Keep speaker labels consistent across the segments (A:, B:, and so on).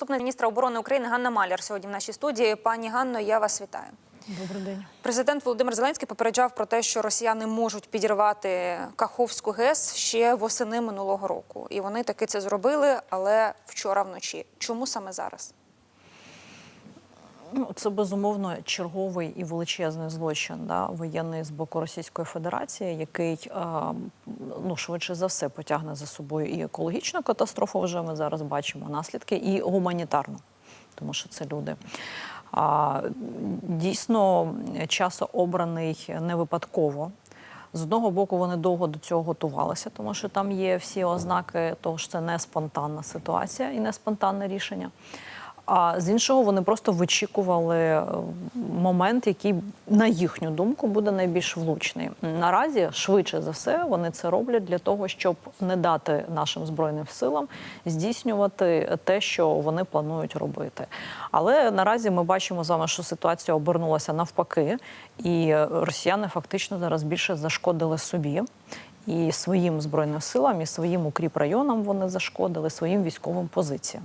A: Наступна міністра оборони України Ганна Маляр сьогодні в нашій студії. Пані Ганно, я вас вітаю.
B: Добрий день.
A: Президент Володимир Зеленський попереджав про те, що росіяни можуть підірвати Каховську ГЕС ще восени минулого року, і вони таки це зробили, але вчора вночі. Чому саме зараз?
B: Ну, це безумовно черговий і величезний злочин да, воєнний з боку Російської Федерації, який е, ну швидше за все потягне за собою і екологічну катастрофу. Вже ми зараз бачимо наслідки, і гуманітарну, тому що це люди. А, дійсно, час обраний не випадково. З одного боку, вони довго до цього готувалися, тому що там є всі ознаки того, що це не спонтанна ситуація і не спонтанне рішення. А з іншого, вони просто вичікували е, момент, який, на їхню думку, буде найбільш влучний. Наразі, швидше за все, вони це роблять для того, щоб не дати нашим збройним силам здійснювати те, що вони планують робити. Але наразі ми бачимо з вами, що ситуація обернулася навпаки, і росіяни фактично зараз більше зашкодили собі. І своїм збройним силам, і своїм укріп районам вони зашкодили своїм військовим позиціям.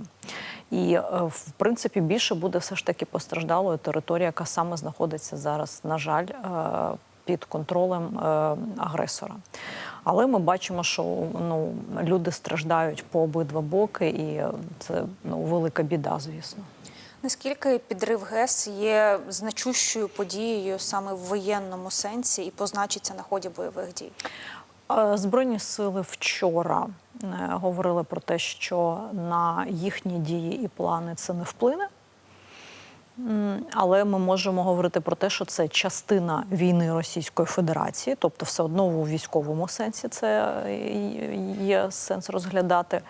B: І е, в принципі більше буде все ж таки постраждалою територія, яка саме знаходиться зараз, на жаль, е, під контролем е, агресора. Але ми бачимо, що ну люди страждають по обидва боки, і це ну велика біда, звісно.
A: Наскільки підрив ГЕС є значущою подією саме в воєнному сенсі і позначиться на ході бойових дій?
B: Збройні сили вчора е, говорили про те, що на їхні дії і плани це не вплине. Але ми можемо говорити про те, що це частина війни Російської Федерації, тобто все одно у військовому сенсі це є сенс розглядати.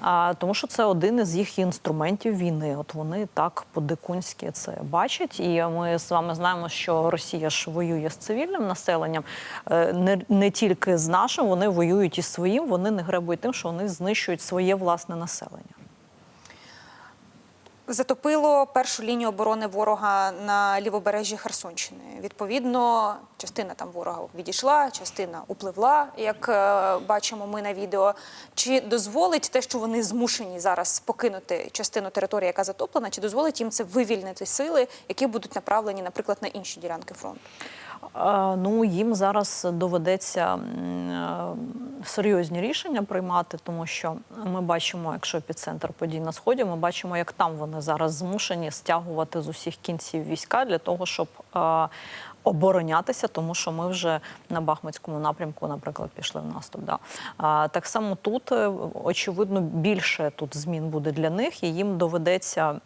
B: А тому, що це один із їх інструментів війни. От вони так по-дикунськи це бачать. І ми з вами знаємо, що Росія ж воює з цивільним населенням, е, не, не тільки з нашим, вони воюють із своїм. Вони не гребують тим, що вони знищують своє власне населення.
A: Затопило першу лінію оборони ворога на лівобережжі Херсонщини. Відповідно, частина там ворога відійшла, частина upливла, як е, бачимо ми на відео. Чи дозволить те, що вони змушені зараз покинути частину території, яка затоплена, чи дозволить їм це вивільнити сили, які будуть направлені, наприклад, на інші ділянки фронту?
B: Ну їм зараз доведеться е, серйозні рішення приймати, тому що ми бачимо, якщо епіцентр подій на сході, ми бачимо, як там вони зараз змушені стягувати з усіх кінців війська для того, щоб е, оборонятися, тому що ми вже на Бахмутському напрямку, наприклад, пішли в наступ. Да. А, так само тут е, очевидно більше тут змін буде для них, і їм доведеться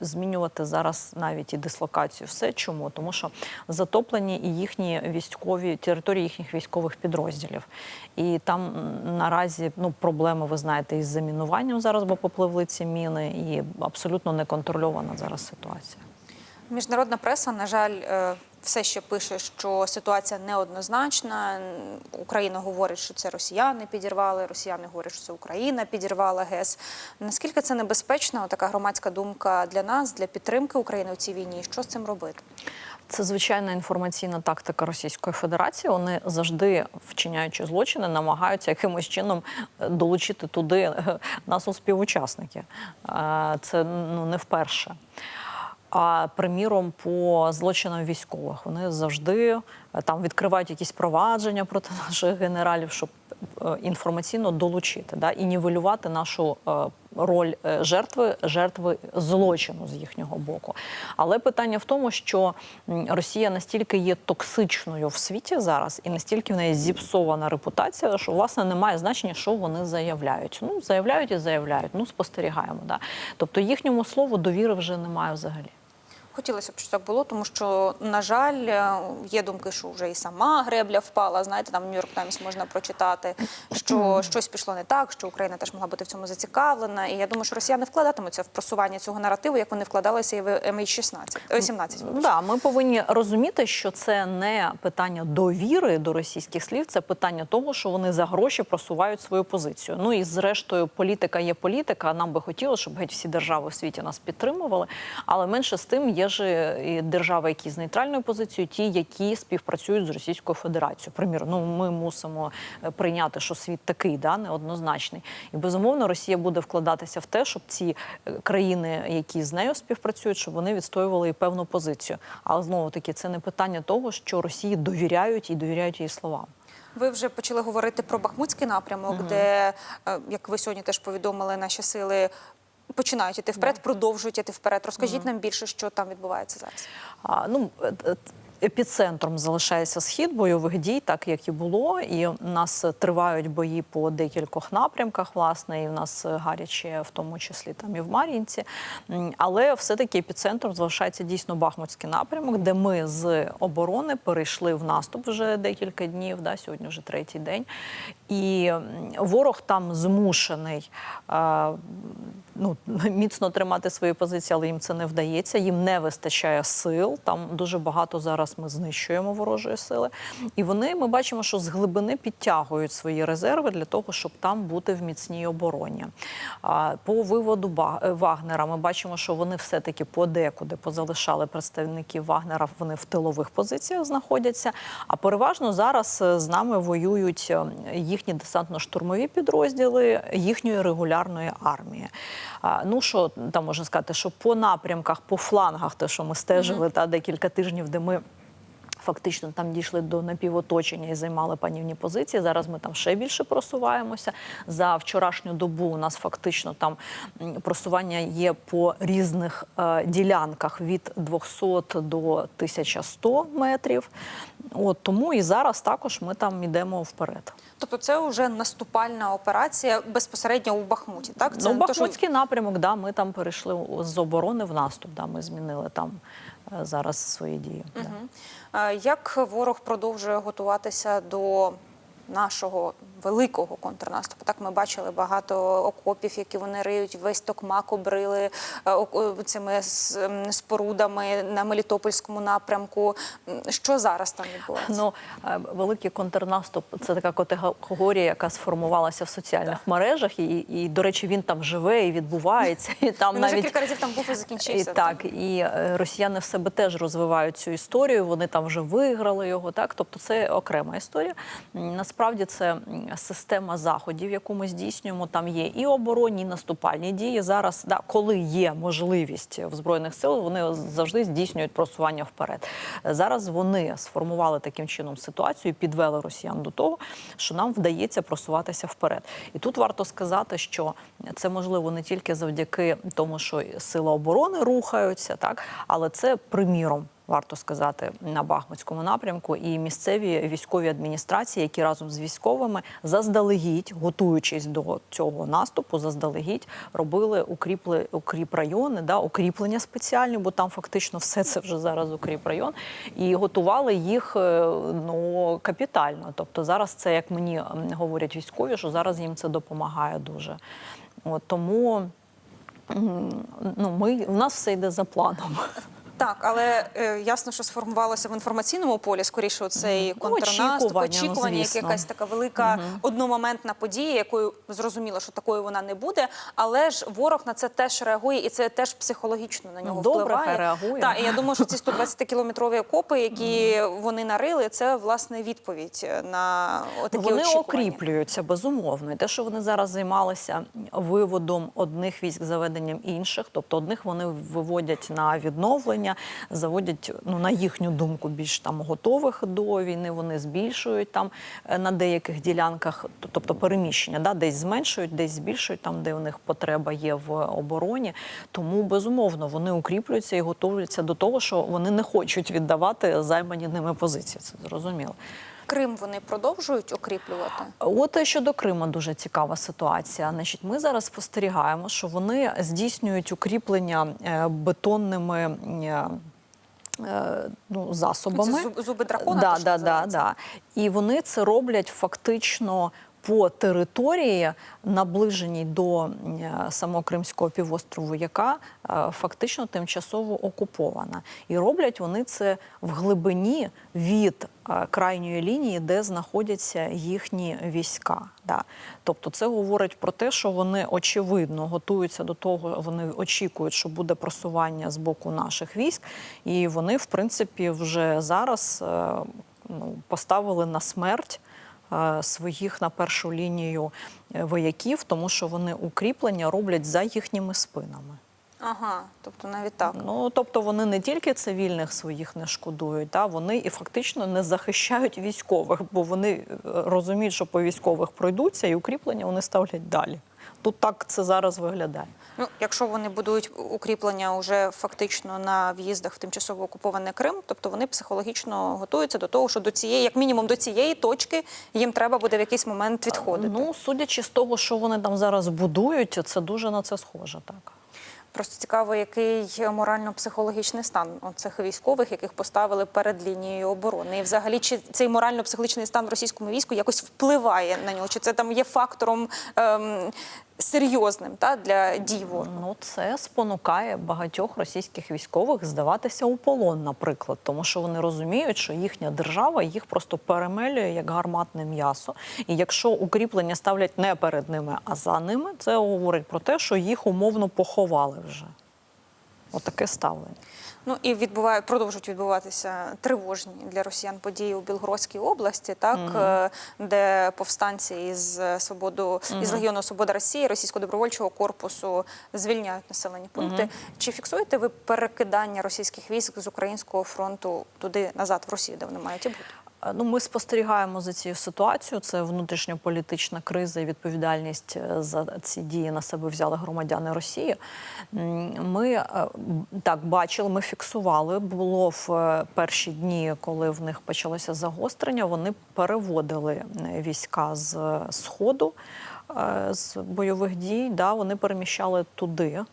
B: змінювати зараз навіть і дислокацію. Все чому? Тому що затоплені і їхні військові території їхніх військових підрозділів. І там наразі ну проблеми, ви знаєте, із замінуванням зараз, бо попливли ці міни, і абсолютно неконтрольована зараз ситуація.
A: Міжнародна преса, на жаль, е, все ще пише, що ситуація неоднозначна. Україна говорить, що це росіяни підірвали, росіяни говорять, що це Україна підірвала ГЕС. Наскільки це небезпечно, така громадська думка для нас, для підтримки України у цій війні? Що з цим робити?
B: Це звичайна інформаційна тактика Російської Федерації. Вони завжди, вчиняючи злочини, намагаються якимось чином е, долучити туди е, нас у співучасники. Це ну не вперше. А приміром, по злочинам військових вони завжди е, там відкривають якісь провадження проти наших генералів, щоб е, інформаційно долучити да, і нівелювати нашу е, роль жертви, жертви злочину з їхнього боку. Але питання в тому, що Росія настільки є токсичною в світі зараз, і настільки в неї зіпсована репутація, що власне немає значення, що вони заявляють. Ну заявляють і заявляють. Ну спостерігаємо. Да. Тобто їхньому слову довіри вже немає взагалі.
A: Хотілося б, щоб так було, тому що, на жаль, е, є думки, що вже і сама гребля впала. Знаєте, там Нью-Йорк Таймс можна прочитати, що щось пішло не так, що Україна теж могла бути в цьому зацікавлена. І я думаю, що росіяни вкладатимуться в просування цього наративу, як вони вкладалися і в MH16, е, 17.
B: Да, ми повинні розуміти, що це не питання довіри до російських слів, це питання того, що вони за гроші просувають свою позицію. Ну і зрештою, політика є політика. Нам би хотілося, щоб геть всі держави в світі нас підтримували. Але менше з тим є лівобережжі і держави, які з нейтральною позицією, ті, які співпрацюють з Російською Федерацією. Приміром, ну ми мусимо е, прийняти, що світ такий, да, неоднозначний. І безумовно Росія буде вкладатися в те, щоб ці е, країни, які з нею співпрацюють, щоб вони відстоювали і певну позицію. Але знову таки, це не питання того, що Росії довіряють і довіряють її словам.
A: Ви вже почали говорити про Бахмутський напрямок, де, е, як ви сьогодні теж повідомили, наші сили починають іти вперед, продовжують іти вперед. Розкажіть нам більше, що там відбувається зараз.
B: А, ну, е, е, Епіцентром залишається схід бойових дій, так як і було. І у нас тривають бої по декількох напрямках, власне, і в нас гаряче, в тому числі там і в Мар'їнці. Але все-таки епіцентром залишається дійсно Бахмутський напрямок, де ми з оборони перейшли в наступ вже декілька днів. Да, сьогодні вже третій день. І ворог там змушений. е, ну, міцно тримати свої позиції, але їм це не вдається. Їм не вистачає сил. Там дуже багато зараз ми знищуємо ворожої сили. І вони ми бачимо, що з глибини підтягують свої резерви для того, щоб там бути в міцній обороні. По виводу е, Вагнера ми бачимо, що вони все-таки подекуди позалишали представників Вагнера. Вони в тилових позиціях знаходяться. А переважно зараз е, з нами воюють е, їхні десантно-штурмові підрозділи їхньої регулярної армії. Ну що там можна сказати, що по напрямках, по флангах, те, що ми стежили та декілька тижнів, де ми. Фактично там дійшли до напівоточення і займали панівні позиції. Зараз ми там ще більше просуваємося. За вчорашню добу у нас фактично там просування є по різних е, ділянках від 200 до 1100 метрів. От тому і зараз також ми там йдемо вперед.
A: Тобто, це вже наступальна операція безпосередньо у Бахмуті. Так, це
B: Ну,
A: Бахмутський що-
B: напрямок, да, ми там перейшли з оборони в наступ. Да, ми змінили там е, зараз свої дії. Да.
A: Е, Як ворог продовжує готуватися до нашого великого контрнаступу? Так ми бачили багато окопів, які вони риють, весь токмак обрили е, цими спорудами на Мелітопольському напрямку. Що зараз там відбувається?
B: Ну, е, великий контрнаступ це така категорія, яка сформувалася в соціальних мережах, і, і, до речі, він там живе і відбувається. І там
A: Він вже кілька разів там був і
B: І
A: закінчився.
B: так, і е, росіяни в себе теж розвивають цю історію. Вони там вже виграли його. Так, тобто це окрема історія. М, Насправді це система заходів, яку ми здійснюємо. Там є і оборонні, і наступальні дії. Зараз, да, коли є можливість в збройних сил, вони завжди здійснюють просування вперед. Зараз вони сформували таким чином ситуацію, підвели росіян до того, що нам вдається просуватися вперед. І тут варто сказати, що це можливо не тільки завдяки тому, що сили оборони рухаються, так але це приміром. Варто сказати на Бахмутському напрямку і місцеві військові адміністрації, які разом з військовими заздалегідь, готуючись до цього наступу, заздалегідь робили укріпли укріп райони, да, укріплення спеціальні, бо там фактично все це вже зараз укріп район, і готували їх е, ну капітально. Тобто зараз це, як мені говорять військові, що зараз їм це допомагає дуже. От тому ну, ми у нас все йде за планом.
A: Так, але е, ясно, що сформувалося в інформаційному полі скоріше цей
B: Ну,
A: контрнаступ,
B: очікування, ну,
A: як якась така велика одномоментна подія, якою зрозуміло, що такою вона не буде. Але ж ворог на це теж реагує, і це теж психологічно на нього
B: Добре,
A: впливає.
B: реагує.
A: Так, і я думаю, що ці 120-кілометрові окопи, які вони нарили, це власне відповідь на такі
B: Вони
A: очікування.
B: окріплюються безумовно. І те, що вони зараз займалися виводом одних військ, заведенням інших, тобто одних вони виводять на відновлення, заводять ну на їхню думку більш там готових до війни. Вони збільшують там е, на деяких ділянках, тобто переміщення, да, десь зменшують, десь збільшують там, де в них потреба є в обороні. Тому безумовно вони укріплюються і готуються до того, що вони не хочуть віддавати займані ними позиції. Це зрозуміло.
A: Крим вони продовжують окріплювати.
B: От щодо Криму дуже цікава ситуація. Значить, ми зараз спостерігаємо, що вони здійснюють укріплення е, бетонними. е, е, Ну, засобами
A: Це зуб- зуби дракона,
B: Да, да, да, да. І вони це роблять фактично по території, наближеній до е, самого Кримського півострову, яка е, фактично тимчасово окупована. І роблять вони це в глибині від е, крайньої лінії, де знаходяться їхні війська. Да. Тобто, це говорить про те, що вони очевидно готуються до того, вони очікують, що буде просування з боку наших військ, і вони, в принципі, вже зараз ну, поставили на смерть своїх на першу лінію е, вояків, тому що вони укріплення роблять за їхніми спинами.
A: Ага, тобто навіть так.
B: Ну тобто вони не тільки цивільних своїх не шкодують, та вони і фактично не захищають військових, бо вони е, розуміють, що по військових пройдуться, і укріплення вони ставлять далі. Тут так це зараз виглядає.
A: Ну, якщо вони будують укріплення вже фактично на в'їздах в тимчасово окупований Крим, тобто вони психологічно готуються до того, що до цієї, як мінімум, до цієї точки їм треба буде в якийсь момент відходити.
B: Ну судячи з того, що вони там зараз будують, це дуже на це схоже, так.
A: Просто цікаво, який морально-психологічний стан цих військових, яких поставили перед лінією оборони, і взагалі чи цей морально-психологічний стан в російському війську якось впливає на нього? Чи це там є фактором ем, серйозним та для дій?
B: Ну, це спонукає багатьох російських військових здаватися у полон, наприклад, тому що вони розуміють, що їхня держава їх просто перемелює як гарматне м'ясо. І якщо укріплення ставлять не перед ними, а за ними, це говорить про те, що їх умовно поховали вже. Отаке ставлення.
A: Ну і відбуває, продовжують відбуватися тривожні для росіян події у Білгородській області, так е, де повстанці із свободу із Легіону Свобода Росії, російського добровольчого корпусу звільняють населені пункти. Чи фіксуєте ви перекидання російських військ з українського фронту туди назад, в Росію, де вони мають і бути?
B: Е, Ну, ми спостерігаємо за цією ситуацією. Це внутрішньополітична криза і відповідальність е, за ці дії на себе взяли громадяни Росії. Ми е, так бачили, ми фіксували. Було в перші дні, коли в них почалося загострення. Вони переводили війська з сходу з бойових дій. Да, вони переміщали туди.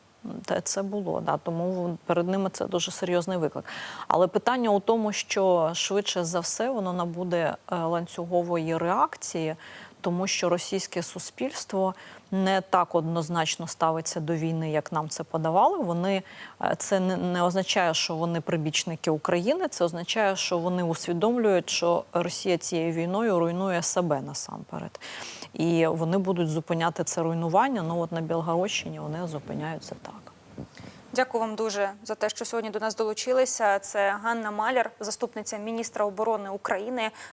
B: Це було, да, тому перед ними це дуже серйозний виклик. Але питання у тому, що швидше за все воно набуде е, ланцюгової реакції, тому що російське суспільство не так однозначно ставиться до війни, як нам це подавали. Вони е, це не, означає, що вони прибічники України. Це означає, що вони усвідомлюють, що Росія цією війною руйнує себе насамперед. І вони будуть зупиняти це руйнування. Ну от на Білгородщині вони зупиняються так.
A: Дякую вам дуже за те, що сьогодні до нас долучилися. Це Ганна Маляр, заступниця міністра оборони України.